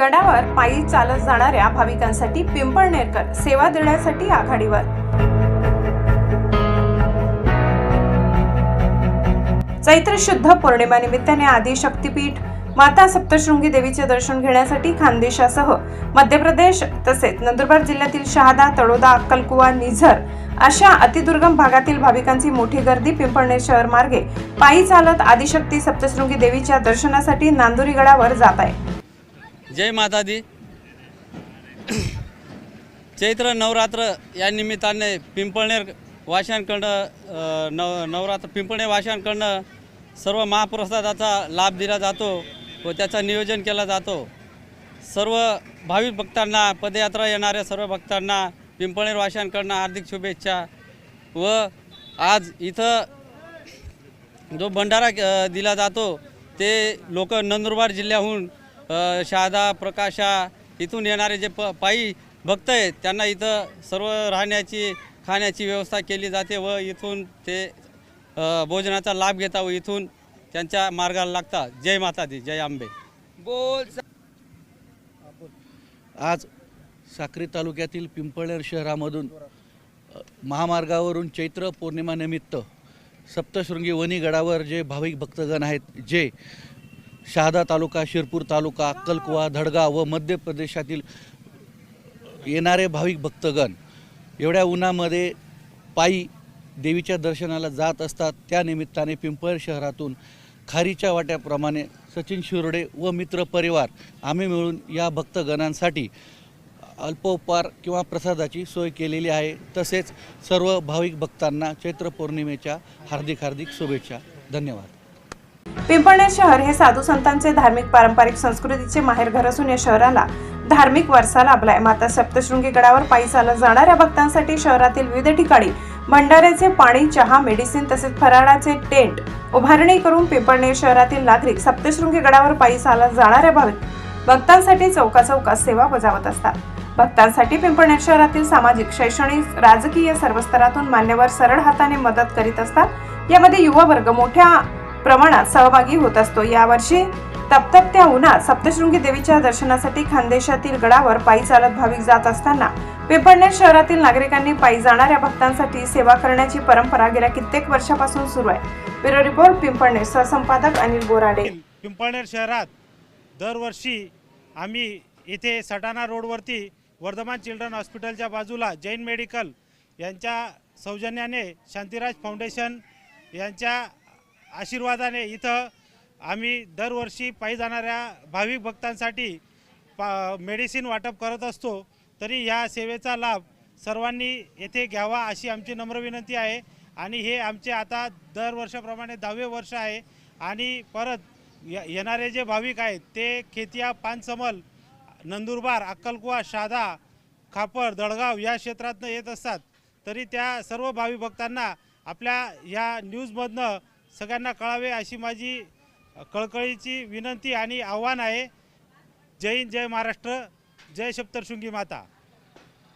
गडावर पायी चालत जाणाऱ्या भाविकांसाठी पिंपळनेरकर सेवा देण्यासाठी आघाडीवर. चैत्र शुद्ध पौर्णिमानिमित्ताने आदी शक्तीपीठ माता सप्तशृंगी देवीचे दर्शन घेण्यासाठी खानदेशासह मध्य प्रदेश तसेच नंदुरबार जिल्ह्यातील शहादा तळोदा अक्कलकुवा निझर अशा अतिदुर्गम भागातील भाविकांची मोठी गर्दी पिंपळनेर शहर मार्गे पायी चालत आदिशक्ती सप्तशृंगी देवीच्या दर्शनासाठी नांदुरी गडावर जात आहे. जय माता दी चैत्र नवरात्र या निमित्ताने पिंपळनेर वाशांकडनं नव नवरात्र पिंपळनेर वाशांकडनं सर्व महाप्रसादाचा लाभ दिला जातो व त्याचं नियोजन केला जातो. सर्व भाविक भक्तांना पदयात्रा येणाऱ्या सर्व भक्तांना पिंपळनेर वाशांकडनं हार्दिक शुभेच्छा व आज इथं जो भंडारा दिला जातो ते लोक नंदुरबार जिल्ह्याहून शहादा प्रकाशा इथून येणारे जे प पायी भक्त आहेत त्यांना इथं सर्व राहण्याची खाण्याची व्यवस्था केली जाते व इथून ते भोजनाचा लाभ घेता व इथून त्यांच्या मार्गाला लागतात जय माता दी जय आंबे. आज साक्री तालुक्यातील पिंपळनेर शहरामधून महामार्गावरून चैत्र पौर्णिमानिमित्त सप्तशृंगी वनी गडावर जे भाविक भक्तगण आहेत जे शहादा तालुका शिरपूर तालुका अक्कलकुवा धडगाव व मध्य प्रदेशातील येणारे भाविक भक्तगण एवढ्या उन्हामध्ये पायी देवीच्या दर्शनाला जात असतात. त्या निमित्ताने पिंपळ शहरातून खारीच्या वाट्याप्रमाणे सचिन शिरोडे व मित्र परिवार आम्ही मिळून या भक्तगणांसाठी अल्पोपहार किंवा प्रसादाची सोय केलेली आहे. तसेच सर्व भाविक भक्तांना चैत्र पौर्णिमेच्या हार्दिक हार्दिक शुभेच्छा. धन्यवाद. पिंपळनेर शहर हे साधू संतांचे धार्मिक पारंपरिक संस्कृतीचे माहेरघर असून या शहराला धार्मिक वारसा लाभलाय. माता सप्तशृंगी गडावर पायी चालत जाणाऱ्या भक्तांसाठी शहरातील विविध ठिकाणी भंडाऱ्याचे पाणी चहा मेडिसिन तसेच फराळाचे टेंट उभारणी करून पिंपळनेर शहरातील नागरिक सप्तशृंगी गडावर पायी चालत जाणाऱ्या भाविक भक्तांसाठी चौका चौकात सेवा बजावत असतात. भक्तांसाठी पिंपळनेर शहरातील सामाजिक शैक्षणिक राजकीय सर्व स्तरातून मान्यवर सरळ हाताने मदत करीत असतात. यामध्ये युवा वर्ग मोठ्या प्रमाणात सहभागी होत असतो. यावर्षी तपतपत्या उन्हात सप्तशृंगी देवीच्या दर्शनासाठी खानदेशातील गडावर पायी चालत भाविक जात असताना पिंपळनेर शहरातील नागरिकांनी पायी जाणाऱ्या भक्तांसाठी सेवा करण्याची परंपरा गेल्या कित्येक वर्षापासून सुरू आहे. Bureau report Pimpalner. सहसंपादक Anil Borade. Pimpalner शहरात दरवर्षी आम्ही इथे सटाणा रोडवरती वर्धमान चिल्ड्रन हॉस्पिटलच्या बाजूला जैन मेडिकल यांच्या सौजन्याने शांतिराज फाउंडेशन यांच्या आशीर्वादाने इथं आम्ही दरवर्षी पायी जाणाऱ्या भाविक भक्तांसाठी पा मेडिसिन वाटप करत असतो तरी ह्या सेवेचा लाभ सर्वांनी येथे घ्यावा अशी आमची नम्र विनंती आहे. आणि हे आमचे आता दरवर्षाप्रमाणे दहावे वर्ष आहे. आणि परत य- येणारे जे भाविक आहेत ते खेतिया पानसमल नंदुरबार अक्कलकुवा शादा खापर दळगाव या क्षेत्रातनं येत असतात. तरी त्या सर्व भावी भक्तांना आपल्या ह्या न्यूजमधनं सगळ्यांना कळावे अशी माझी कळकळीची विनंती आणि आव्हान आहे. जय हिंद जय महाराष्ट्र जय सप्तशृंगी माता.